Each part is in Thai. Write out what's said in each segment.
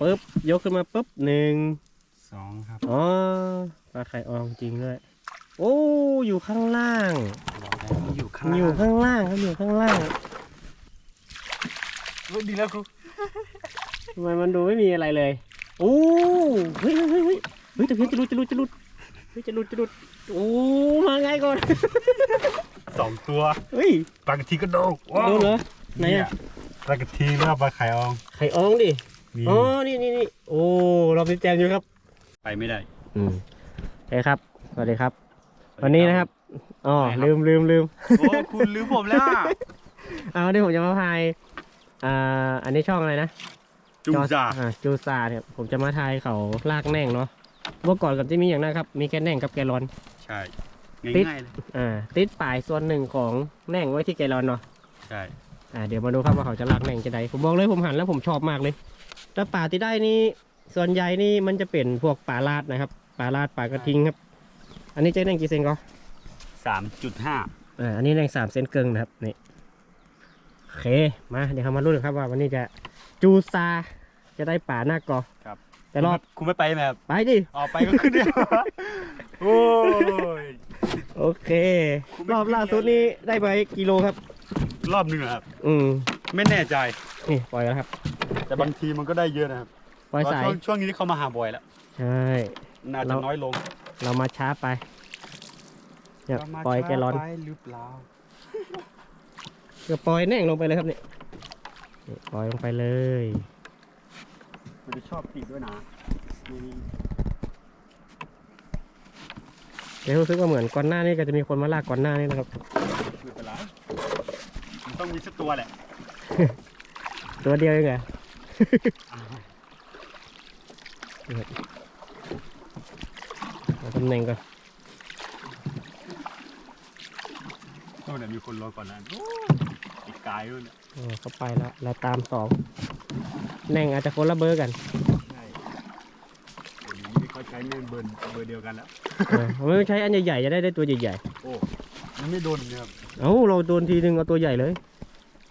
ปึ๊บ ยกขึ้นมาปุ๊บหนึ่งสองครับอ๋อปลาไข่อองจริงด้วยโอ้อยู่ข้างล่าง อยู่ข้างอยู่ข้างล่างครับอยู่ข้างล่างดีแล้วครูทำไมมันดูไม่มีอะไรเลยโอ้เฮ้ยเฮ้ยเฮ้ยเฮ้ยเฮ้ยแต่เพียงจะรุดจะรุดจะรุดเฮ้ยจะรุดจะรุดโอ้มาไงก่อนสองตัวเฮ้ยปลากระทีก็โดนโดนเหรอไหนเนี่ยอะ ปลากระทีแล้วปลาไข่ออง ไข่อองดิมีอ๋อนี่นี่นี่โอ้เราเป็นแจมอยู่ครับ ไปไม่ได้อืมเอ้ยครับสวัสดีครับ วันนี้นะครับอ๋อไหนครับลืมลืมลืมโอ้คุณลืมผมแล้วเอาวันนี้ผมจะมาพายอ่าอันนี้ช่องอะไรนะจุงจ่าอ่าจูซาเนี่ยผมจะมาทายเขาลากแน่งเนาะเมื่อก่อนกับที่มีอย่างนั้นครับ มีแค่แน่งกับแกลลอน ใช่ติดง่ายๆเลยอ่าติดปลายส่วนหนึ่งของแน่งไว้ที่แกลลอนเนาะใช่ อ่าเดี๋ยวมาดูครับว่าเขาจะลากแน่งจะได้ผมบอกเลยผมหันแล้วผมชอบมากเลยแต่ป่าที่ได้นี่ส่วนใหญ่นี่มันจะเป็นพวกป่าลาดนะครับป่าลาดป่ากระทิงครับ อันนี้จะแน่งกี่เซนก็สามจุดห้าอ่าอันนี้แน่งสามเซนเกิงนะครับนี่โอเคมาเดี๋ยวเขามาลุ้นกันครับว่าวันนี้จะจูซาจะได้ป่าหน้ากอครับแต่รอบคุณไม่ไปไหมครับไปดิออกไปก็ขึ้นเดียวโอ้ยโอเคคุณไม่รอบล่าสุดนี้ได้ไปกิโลครับ รอบหนึ่งอะครับ อืมไม่แน่ใจ นี่ปล่อยแล้วครับแต่บางทีมันก็ได้เยอะนะครับปล่อยสายช่วงช่วงนี้เขามาหาบ่อยแล้ว ใช่ น่าจะเรา น้อยลงเรามาช้าไปเนี่ยเรามาปล่อยแกลลอนช้าไปหรือเปล่าก็ปล่อยแน่งลงไปเลยครับนี่นี่ปล่อยลงไปเลยมันจะชอบติดด้วยนะนี่เดี๋ยวรู้สึกว่าเหมือนก่อนหน้านี้ก็จะมีคนมาลากก่อนหน้านี้นะครับ ไม่เป็นไรมัน ต้องมีสักตัวแหละ ตัวเดียวเองเหรอ เอาตำแหน่งก่อนโน่นน่ะมีคนรอก่อนแล้วโอ้อีกกายด้วยเนี่ยอ๋อเขาไปแล้วเราตามสองแน่งอาจจะคนละเบอร์กันใช่เดี๋ยวนี้ไม่ค่อยใช้เงินเบอร์เบอร์เดียวกันแล้ว เออผมไม่ใช้อันใหญ่ๆจะได้ได้ตัวใหญ่โอ้มันไม่โดนเนี่ยครับๆ เอ้าเราโดนทีนึงเอาตัวใหญ่เลย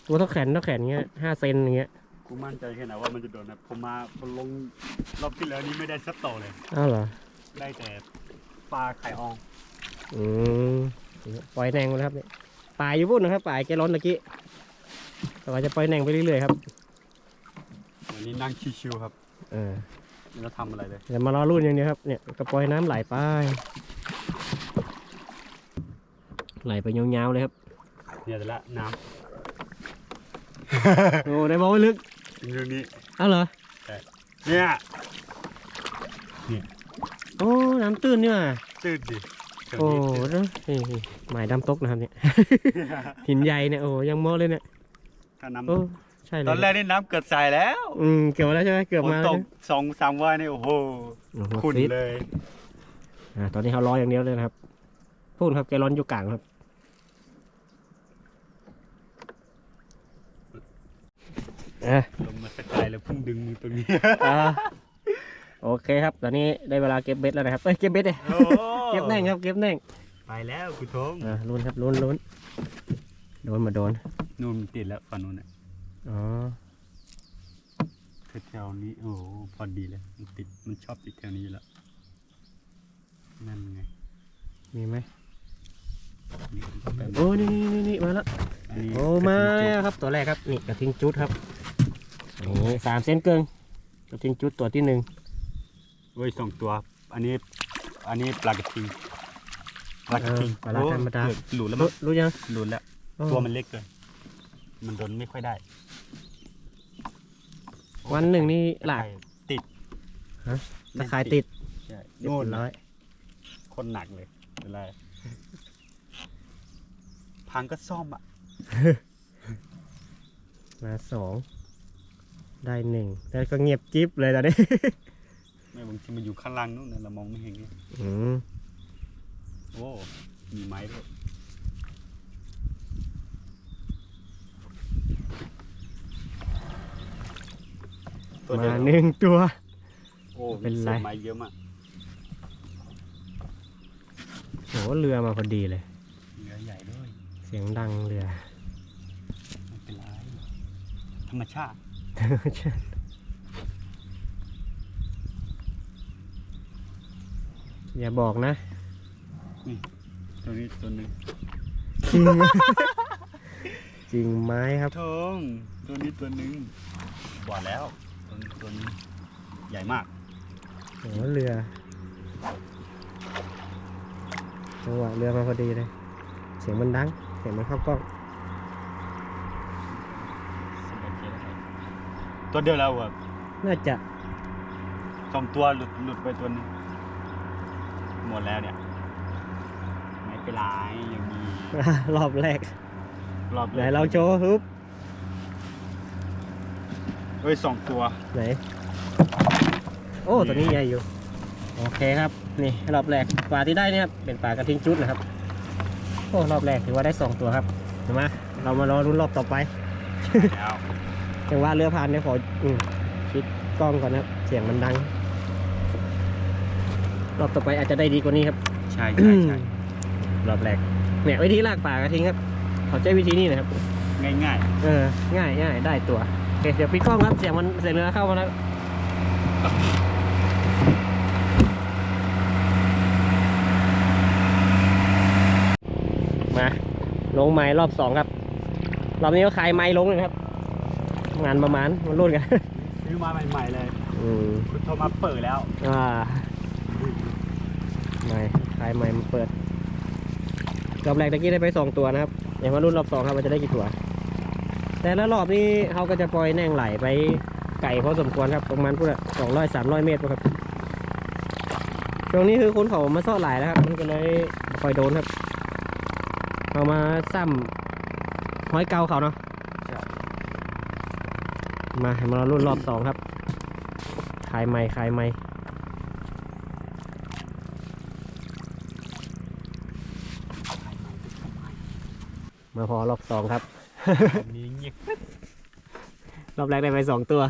ตัวเท่าแขนเท่าแขนเงี้ยห้าเซนอย่างเงี้ยกูมั่นใจแค่ไหนว่ามันจะโดนนะผมมาผมลงรอบที่แล้วนี้ไม่ได้สักต่อเลย อ้าวเหรอ ได้แต่ปลาไข่อองอืมปล่อยแหนงไปแล้วครับเนี่ยป่ายอยู่พุ่นนะครับป่ายแกร้อนตะกี้แต่ว่าจะปล่อยแหนงไปเรื่อยๆครับวันนี้นั่งชิวๆครับเออไม่ต้องทำอะไรเลยเดี๋ยวมารอรุ่นอย่างเดียวครับเนี่ยกระปล่อยน้ำไหลไป ไหลไปยาวๆเลยครับ เนี่ยแต่ละน้โอ้ได้บอกว่าลึกำเรื่องนี้อ้าวเหรอ เนี่ยโอ้น้ำตื้นนี่ว่ะตื่นดิแถวโอ้นี้นี่นี่หมายดำตกนะครับเนี่ย หินใหญ่เนี่ยโอ้ยังมอเลยเนี่ยถ้าน้โอ้ใช่เลำยตอนแรกนี่น้ำเกิดใส่แล้วอืมเกือบมาแล้วใช่ไหมเกือบฝนมาตแล้วกสองสามวันนี่โอ้โหโอ้โหขุ่นฟิตเลย อ่าตอนนี้เขารออย่างเดียวเลยนะครับพูดครับแกร้อนอยู่กลางครับ อะลงมาสกายแล้วเพิ่งดึงตรงนี้อ่าโอเคครับ ตอนนี้ได้เวลาเก็บเบ็ดแล้วนะครับเอ้ยเก็บเบ็ดเลยโอ้เก็บแน่งครับเก็บแน่งไปแล้วคุณทมอ่าลุ้นครับลุ้นลุ้นโดนมาโดนนู่นมันติดแล้วฝั่งนู้นน่ะอ๋อแถวๆนี้โอ้โหพอดีเลยมันติดมันชอบติดแถวนี้อยู่แล้วนั่นไงมีไหมนี่แบบโอ้นี่นี่นี่นี่มาแล้วอันนี้โอ้มาแล้วครับตัวแรกครับนี่กระทิงจุดครับ นี่สามเซนเกิงกระทิงจุดตัวที่หนึ่งเว้ยสองตัว อันนี้ อันนี้ปลากระทิงปลากระทิงเออปลาธรรมดาโอ้เกือบหลุดแล้วรู้มั้งรู้ยังหลุดแล้วโอ้ตัวมันเล็กเกิน มันโดนไม่ค่อยได้ วันหนึ่งนี่หลักติดฮะตะข่ายติดใช่เรียบโน่นร้อย คนหนักเลยเป็นไรพังก็ซ่อมอะ มาสอง ได้หนึ่งแต่ก็เงียบจิ๊บเลยตอนนี้ ไม่บางทีมันอยู่ข้างล่างนู่นน่ะเรามองไม่เห็นไงอืมโอ้มีไม้ด้วยมาดียวหนึ่งตัว โอ้เป็นมีไรเศษไม้เยอะมากโหเรือมาพอดีเลยเรือใหญ่ด้วยเสียงดังเรือ ไม่เป็นไรธรรมชาติ อย่าบอกนะตัวนี้ตัวหนึงจริง จริงไหมครับ ทองตัวนี้ตัวหนึงบอกแล้ว ตัวนี้ตัวนี้ใหญ่มาก โอ้เรือจังหวะเรือมาพอดีเลย เสียงมันดัง เสียงมันเข้ากล้อง ตัวเดียวแล้วอะน่าจะสองตัวหลุดหลุดไปตัวหนึงหมดแล้วเนี่ย ไม่เป็นไรยังมีรอบแรกรอบไหนลองโชว์ฮึบเฮ้ยสองตัว ไหน โอ้ตัวนี้ใหญ่อยู่ โอเคครับ นี่รอบแรกปลาที่ได้เนี่ยครับเป็นปลากระทิงจุดนะครับ โอ้รอบแรกถือว่าได้สองตัวครับเห็นไหมเรามารอรุ้นรอบต่อไปแล้ว จังหวะเรือผ่านเนี่ยขออืมชิดกล้องก่อนนะครับ เสียงมันดัง รอบต่อไปอาจจะได้ดีกว่านี้ครับ ใช่ใช่ใช่รอบแรกเนี่ยวิธีลากปลากระทิงครับเขาใช้วิธีนี้นะครับ ง่ายง่ายเออ ง่ายง่ายได้ตัวโอเคเดี๋ยวปิดกล้องครับ เสียงมันเสียงเรือเข้ามาแล้วมาลงไม้รอบสองครับ รอบนี้ก็คลายไม้ลงเลยนะครับ งานประมาณมันรุ่นกันซื้อมาใหม่ ๆ เลย อืมคุณโทรมาเปิดแล้ว อ่าไม่คลายไม้มันเปิดรอบแรกตะกี้ได้ไปสองตัวนะครับอย่างว่ารุ่นรอบสองครับมันจะได้กี่ตัว แต่ละรอบนี้เขาก็จะปล่อยแน่งไหลไปไก่พอสมควรครับประมาณพูดสองร้อยสามร้อยเมตรครับช่วงนี้คือคนเขามาซ่อหลายแล้วครับมันก็เลยคอยโดนครับเอามาซ้ำห้อยเกาเขาเนาะ มามารุ่นรอบสองครับ ขายไม่ขายไม่มาพอรอบสองครับนี้เงียบรอบแรกได้ไปสองตัว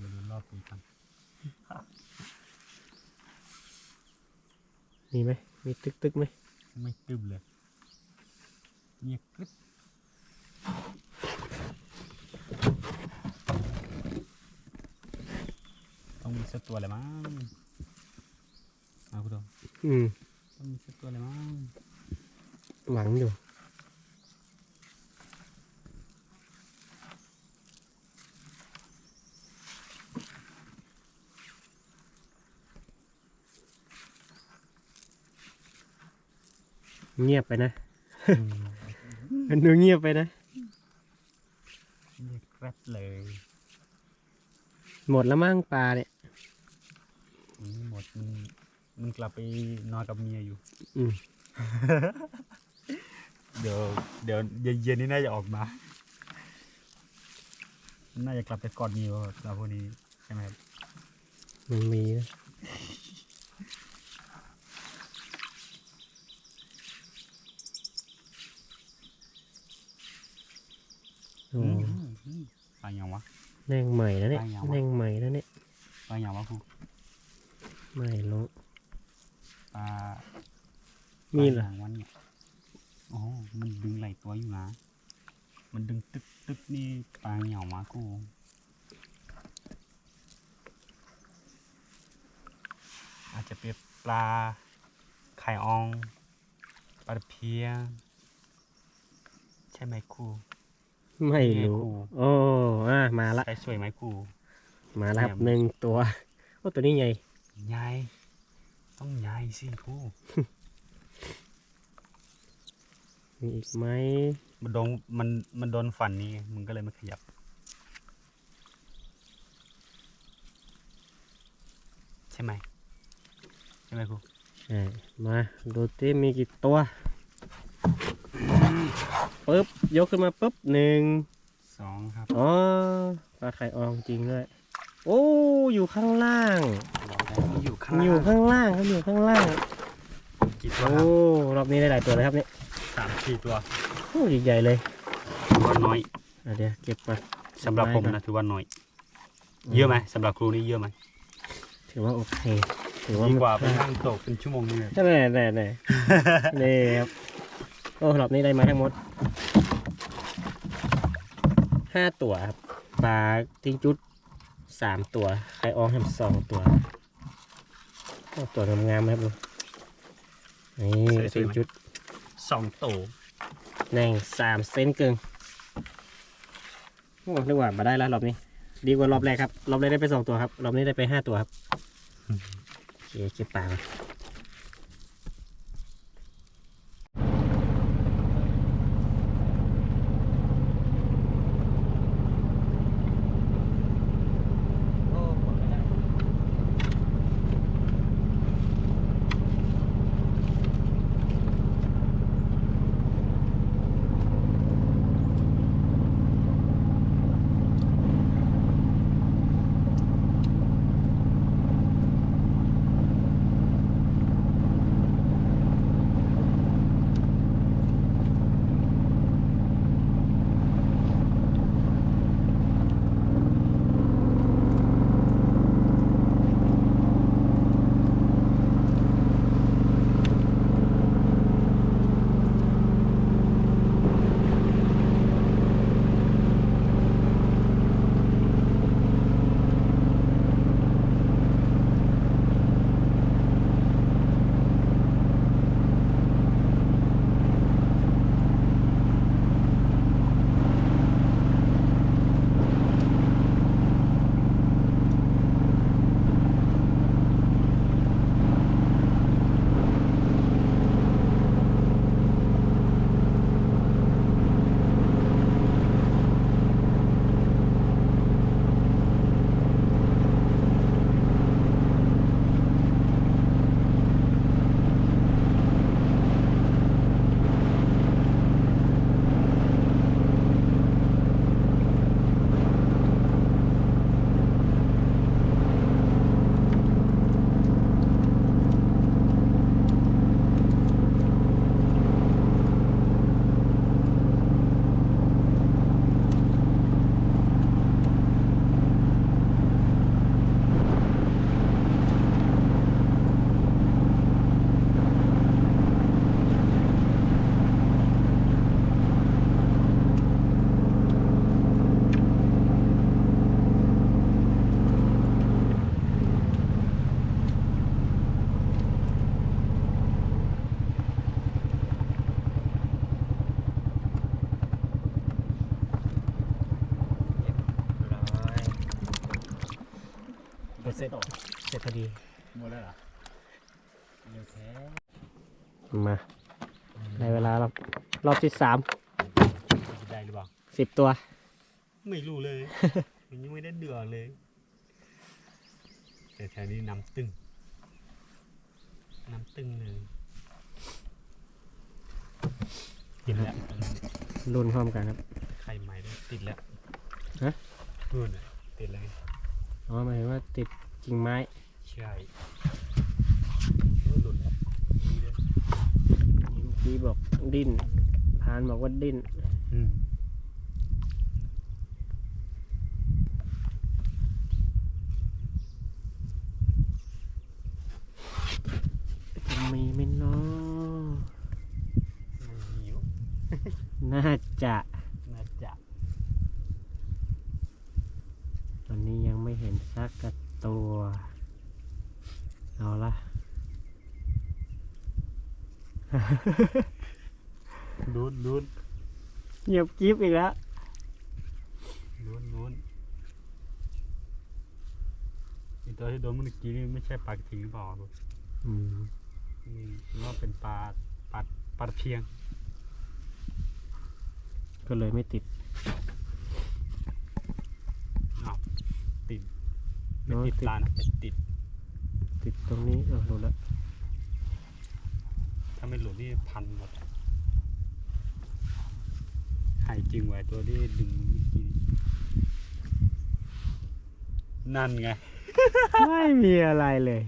มาดูรอบนี้กันมีไหมมีตึกตึกไหมไม่ตึมเลยเงียบกริบ ต้องมีสักตัวเลยมั้งเอาคุณโดอืมต้องมีสักตัวเลยมั้งหวังอยู่เงียบไปนะ มันดูเงียบไปนะเงียบแกรบเลย หมดแล้วมั้งปลาเนี่ยอันนี้หม ดมันมันกลับไปนอนกับเมียอยู่ อืมเดี๋ยวเดี๋ยวเย็นๆนี่น่าจะออกมา น่าจะกลับไปกอดเมียเราพวกนี้ใช่ไหมครับมันมีนะโอ้อืมปลาอย่างวะ แน่งใหม่แล้วเนี่ยปลาอย่างวะแน่งใหม่แล้วเนี่ยปลาอย่างวะครู ไม่รู้ ปลามีปเหรลาออย่างวันเนี่ยโอ้โหมันดึงไหลายตัวอยู่นะ มันดึงตึกตึกนี่ปลาอย่างวะครูอาจจะเป็นปลาไข่ออง ปลาตะเพียนใช่ไหมครูไม่รู้นี่ไงครูโอ้อะมาละ ใช้สวยไหมครูมาแล้วครับแหม่มหนึ่งตัว โอ้ ตัวนี้ไง ใหญ่ต้องใหญ่สิครูมีอีกไหมมันโดนมันมันโดนฝันนี่ไงมึงก็เลยไม่ขยับ ใช่ไหมใช่ไหมครูใช่มาดูที่มีกี่ตัวปึ๊บยกขึ้นมาปึ๊บหนึ่งสองครับอ๋อปลาไข่อองจริงด้วย โอ้อยู่ข้างล่างอยู่ข้างอยู่ข้างล่างครับอยู่ข้างล่างกี่ตัวโอ้ครับรอบนี้ได้หลายตัวเลยครับเนี่ยสามสี่ตัวโอ้ใหญ่ๆเลยถือว่าน้อยอะเดี๋ยวเก็บมาสำหรับผมนะถือว่าน้อย เยอะไหมสำหรับครูนี่เยอะไหมถือว่าโอเคถือว่าดีไม่กว่าไปพลาดนั่งตกเป็นชั่วโมงนึงเลยใช่ไหมแน่แน่นี่ครับโอ้รอบนี้ได้มาทั้งหมดห้าตัวครับปลาทิ้งจุด สามตัว ไข่อองแฮมสองตัวโอ้ตัวงามๆครับลุงนี่ทิ้งจุดสองโตแน่งสามเซนเกิงโอ้เรียกว่ามาได้แล้วรอบนี้ ดีกว่ารอบแรกครับ รอบแรกได้ไปสองตัวครับ รอบนี้ได้ไปห้าตัวครับโอเคเก็บปลาก่ มาในเวลารอบรอบที่สามได้หรือเปล่าสิบตัว ไม่รู้เลย มันยังไม่ได้เดือดเลย แต่แถวนี้น้ำตึงน้ำตึงเลยติดแล้วรุ่นพร้อมกันครับไข่ใหม่ด้วยติดแล้วฮะนู่นน่ะติดเลยอ๋อหมายถึงว่าติดกิ่งไม้ใช่โอ้ยหลุดแล้วดีเลยเมื่อ กี้บอกดิ้นพานบอกว่าดิ้นอืมจะมีไหมเนาะไม่หิวน่าจะน่าจะ ตอนนี้ยังไม่เห็นสักกระตัว เอาละ ลุ้นลุ้นเงียบกริฟอีกแล้วลุ้นลุ้นไอีตัวที่โดนเมื่อกี้นี่ไม่ใช่ปลากระทิงหรือเปล่าลูกอืมอืมว่าเป็นปลาปลาปลาตะเพียง ก็เลยไม่ติดอ้าวติดไม่โอ้ยติดติดปลานะแต่ติด ติดตรงนี้เออรู้แล้ว ถ้าไม่หลุดนี่พันหมดหายจริงไว้ตัวที่ดึงเมื่อกี้นั่นไง ไม่มีอะไรเลย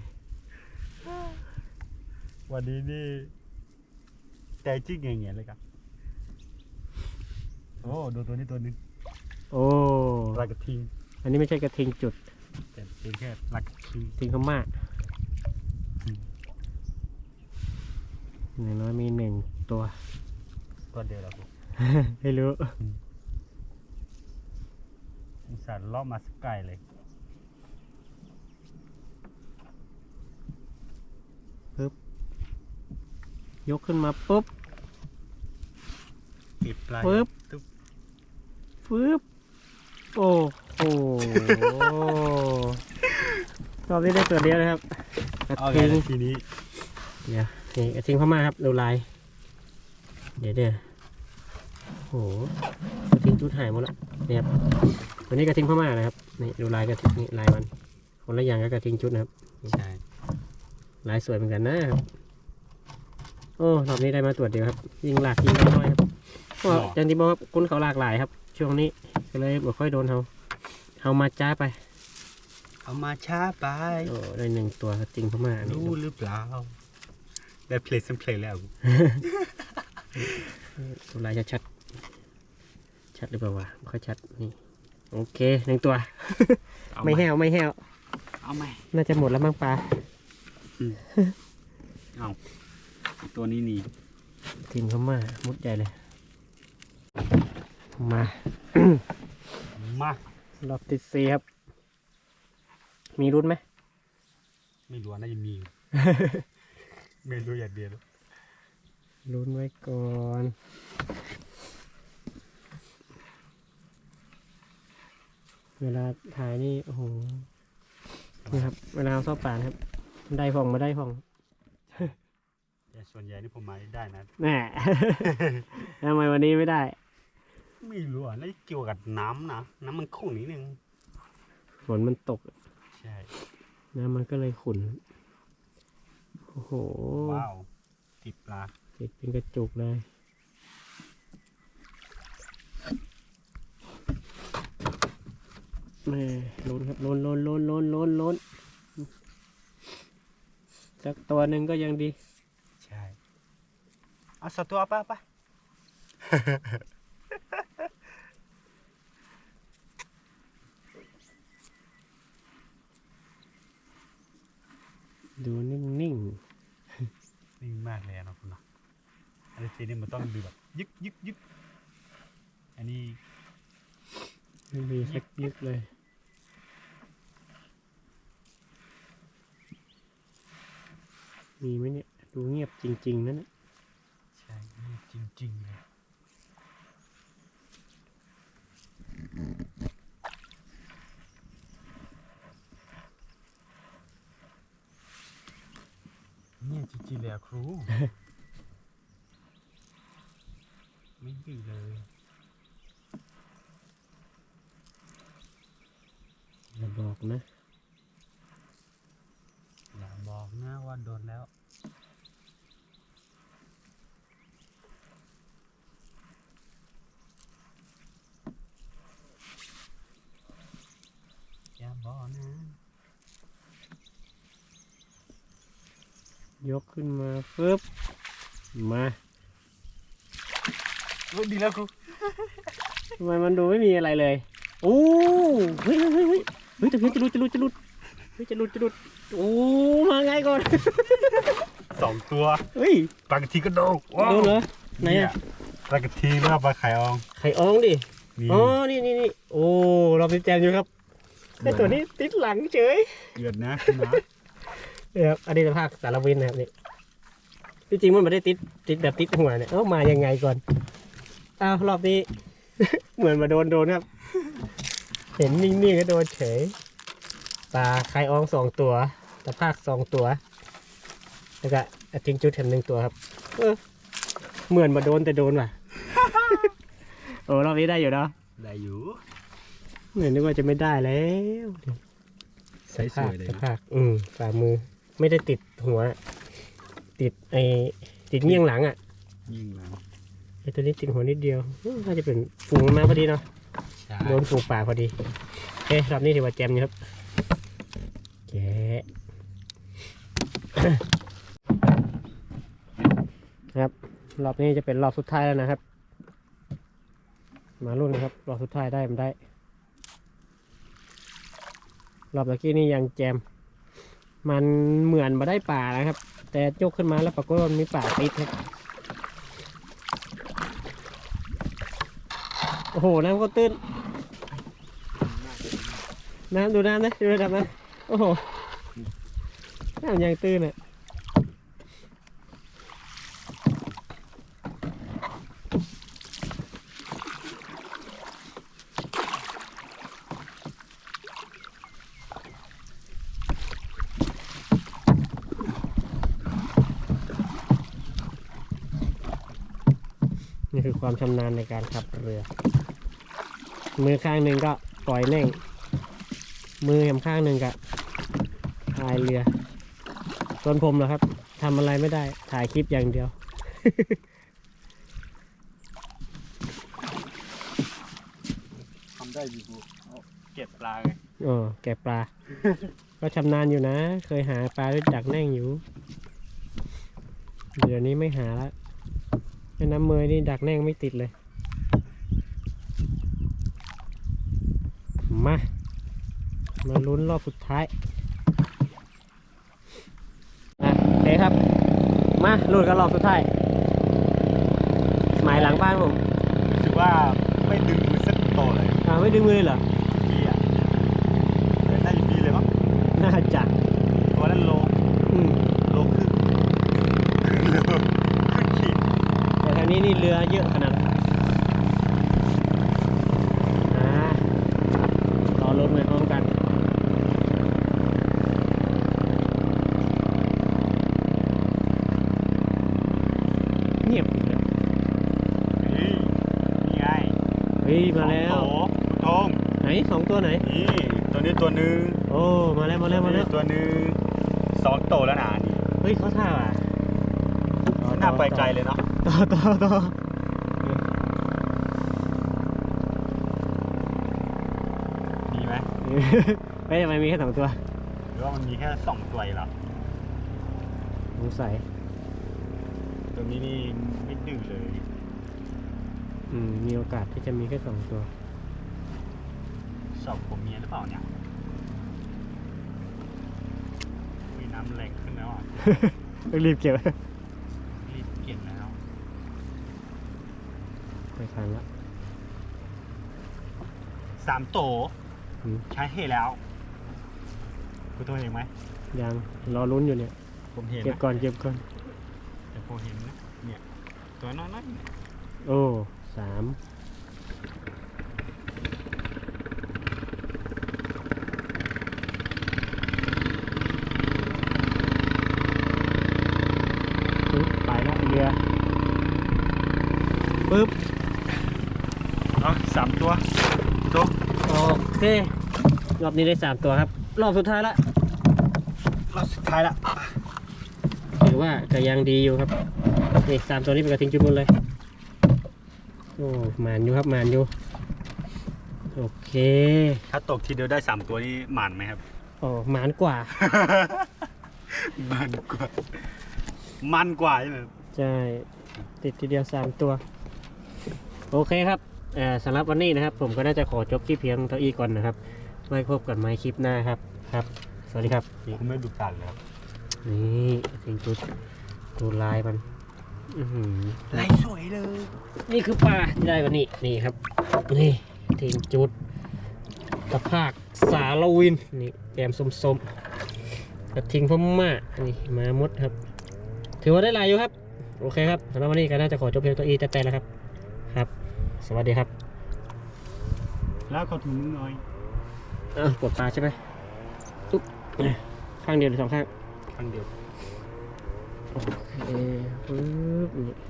วันนี้นี่แต่จริงเงี้ยเลยครับ โอ้ดูตัวนี้ตัวหนึงโอ้ปลากระทิง อันนี้ไม่ใช่กระทิงจุดแต่เป็นแค่ปลากระทิง ทิงเขามาก อืม อย่างน้อยมีหนึ่งตัว ตัวเดียวแล้วผมไม่รู้อุตส่าห์ล่อมาสกไกลเลยยกขึ้นมาปุ๊บ ปิดปลายปึ๊บ ตุ๊บฟืบโอ้โห รอบนี้ได้ตัวเดียวนะครับกระเอาไงทิง ล่ะทีนี้เดี๋ยว นี่กระทิงพม่าครับดูลาย เดี๋ยวเดี๋ยวโอ้โหกระทิงจุดหายหมดแล้วเนี่ยครับตัวนี้กระทิงพม่านะครับนี่ดูลายกระทิงนี่ลายมันคนละอย่างกับกระทิงจุดนะครับใช่ลายสวยเหมือนกันนะครับโอ้รอบนี้ได้มาตัวเดียวครับ ยิงหลากยิงน้อยๆครับก็อย่างที่บอกครับคุณเขาหลากหลายครับ ช่วงนี้ก็เลยบ่ค่อยโดนเขาเขามาจ้าไป เอามาช้าไปโอ้ได้หนึ่งตัวกระทิงพม่านี่รู้หรือเปล่า ได้เพลย์สัมเพลย์แล้วดูลายชัดๆชัดหรือเปล่าวะไม่ค่อยชัดนี่โอเคหนึ่งตัวไม่แห้วไม่แห้วเอาไหมน่าจะหมดแล้วมั้งปลาเอาอีกตัวนี้นี่ทิงพม่ามุดใหญ่เลย มา มารอบที่สี่ครับ มีรุ่นไหมไม่รู้ว่าน่าจะมีอยู่ ไม่รู้อย่างเดียวลุ้นไว้ก่อนเวลาถ่ายนี่ โอ้โห นี่ครับ เวลาเอาเข้าป่านะครับ ได้ฟองมาได้ฟองแต่ส่วนใหญ่นี่ผมมาได้นะแน่ทำไมวันนี้ไม่ได้ ไม่รู้อะน่าจะเกี่ยวกับน้ำนะ น้ำมันขุ่นนิดนึง ฝนมันตก ใช่ น้ำมันก็เลยขุ่น โอ้โหว้าวติดปลาติดเป็นกระจุกเลยแม่ลุ้นครับลุ้นลุ้นลุ้นลุ้นลุ้นลุ้นสักตัวหนึ่งก็ยังดี ใช่ เอาสักตัวไปไปดูนิ่ง นิ่งมากเลยนะคุณนะอันนี้ทีนี้มันต้องดูแบบยึกยึกยึกอันนี้ไม่มีสักยึกเลยมีไหมเนี่ย ดูเงียบจริง ๆ นั่นน่ะใช่เงียบจริง ๆ เลย เนี่ยจริงๆเลยอะครู ไม่ดีเลยอย่าบอกนะ อย่าบอกนะว่าโดนแล้ว อย่าบอกนะ ยกขึ้นมาปึ๊บมาดีแล้วครูทำไมมันดูไม่มีอะไรเลยโอ้เฮ้ยเฮ้ยเฮ้ยเฮ้ยเฮ้ยแต่เพียงจะหลุดจะหลุดจะหลุดเฮ้ยจะหลุดจะหลุดโอ้มาไงก่อน สองตัวเฮ้ยปลากระทีกระโดดว้าวดูเหรอไหนเนี่ยอะปลากระทีแล้วก็ปลาไข่อองไข่อองดิมีอ๋อนี่นี่นี่โอ้เราเป็นแจมอยู่ครับไอตัวนี้ติดหลังเฉย เดือดนะคุณนะเนี่ยครับอันนี้เป็นภาคสารวินนะครับนี่ที่จริงมันไม่ได้ติดติดแบบติดหัวเนี่ยเอ้ามายังไงก่อนอ้าวรอบนี้ เหมือนมาโดนโดนครับ เห็นนิ่งๆก็โดนเฉยปลาไข่อองสองตัวตะภาคสองตัว แล้วก็อาทิงจุดแถมหนึ่งตัวครับ เออเหมือนมาโดนแต่โดนว่ะ โอ้รอบนี้ได้อยู่เนาะได้อยู่เหมือนนึกว่าจะไม่ได้แล้วใส่สวยเลยสนะภาพอืมฝ่ามือ ไม่ได้ติดหัว ติดไอติดเงี้ยงหลังอะยิ่งนะไอตัวนี้ติดหัวนิดเดียวอืมน่าจะเป็นฝูงมันมาพอดีเนาะใช่โดนฝูงป่าพอดีโอเครอบนี้ถือว่าแจมอยู่ครับแกะ ครับรอบนี้จะเป็นรอบสุดท้ายแล้วนะครับ มาลุ้นนะครับรอบสุดท้ายได้มันได้ รอบตะกี้นี่ยังแจม มันเหมือนมาได้ป่านะครับ แต่ยกขึ้นมาแล้วปรากฏว่ามีป่าติดครับโอ้โหน้ำก็ตื้นน้ำดูน้ำนะดูระดับน้ำโอ้โหน้ำยังตื้นอะนี่ คือความชำนาญในการขับเรือ มือข้างหนึ่งก็ปล่อยแน่ง มือแหมข้างหนึ่งก็พายเรือส่วนผมเหรอครับทำอะไรไม่ได้ถ่ายคลิปอย่างเดียว ทำได้อยู่เอาเก็บปลาไงโอ้แกะปลา ก็ชำนาญอยู่นะ เคยหาปลาด้วยดักแน่งอยู่ เดี๋ยวนี้ไม่หาละ แม่น้ำเมยนี่ดักแน่งไม่ติดเลย มา มาลุ้นรอบสุดท้ายอะโอเคครับ มาลุ้นกันรอบสุดท้าย หมายหลังบ้านผมรู้สึกว่าไม่ดึงมือสักโตเลยอ่าไม่ดึงมือเลยเหรอ ดีอะเดี๋ยวน่าจะดีเลยมั้ง น่าจะ ตัวนั้นโล อืม โลครึ่งครึ่งโลครึ่งขีด แต่ทางนี้นี่เรือเยอะขนาดนั้นอ่ารอลุ้นไปพร้อมกัน เงียบอีกแล้ว เฮ้ยนี่ไง เฮ้ย มาแล้ว สองโตคุณทง ไหนสองตัวไหน นี่ตัวนี้ตัวหนึ่ง โอ้ มาแล้ว มาแล้ว มาแล้ว ตัวหนึ่งสองโตแล้วนะนี่ เฮ้ยเขาท่าอะ น่าไปไกลเลยเนาะ ต่อต่อต่อมีไหมไม่ทำไมมีแค่สองตัวหรือว่ามันมีแค่สองตัวอยู่แล้วสงสัยตัวนี้นี่ไม่ดื้อเลย อืม มีโอกาสที่จะมีแค่สองตัวชอบผมเมียหรือเปล่าเนี่ยอุ้ยน้ำแรงขึ้นแล้วอะ ต้องรีบเก็บรีบเก็บแล้ว ไม่ทันละสามโตอืม ใช้ให้แล้ว คุณตัวเห็นไหม ยังรอลุ้นอยู่เนี่ย ผมเห็นเก็บนะก่อนเก็บก่อน แต่ผมเห็นนะเนี่ย ตัวน้อยๆเนี่ยโอ้สามปึ๊บไปแล้วเรือปึ๊บเอา สามตัวตัวโอเค รอบนี้ได้สามตัวครับ รอบสุดท้ายละรอบสุดท้ายละถือว่าก็ยังดีอยู่ครับนี่สามตัวนี้เป็นกระทิงจุดบนเลยโอ้หมานอยู่ครับหมานอยู่โอเค ถ้าตกทีเดียวได้สามตัวนี่หมันไหมครับโอ้หมานกว่า มันกว่า มันกว่าใช่ไหมครับใช่ ติดทีเดียวสามตัว โอเคครับเอ่อ สำหรับวันนี้นะครับ ผมก็น่าจะขอจบคลิปเพียงเท่านี้ก่อนนะครับ ไว้พบกันใหม่คลิปหน้าครับ ครับ สวัสดีครับ คุณไม่ดูกันเลยครับ นี่ถึงจุดดูลายมันอื้อหือลายสวยเลย นี่คือปลาที่ได้วันนี้นี่ครับ นี่ถึงจุดตะภาคสารวิน นี่แกมส้มๆกระทิงพม่านี่มามดครับ ถือว่าได้หลายอยู่ครับ โอเคครับสำหรับวันนี้ก็น่าจะขอจบเพียงตัวอีแต่แต่แล้วครับครับ สวัสดีครับ แล้วเขาถุงน้อยอะปวดตาใช่ไหมตุ๊บข้างเดียวหรือสองข้างครั้งเดียว โอเคปึ๊บนี่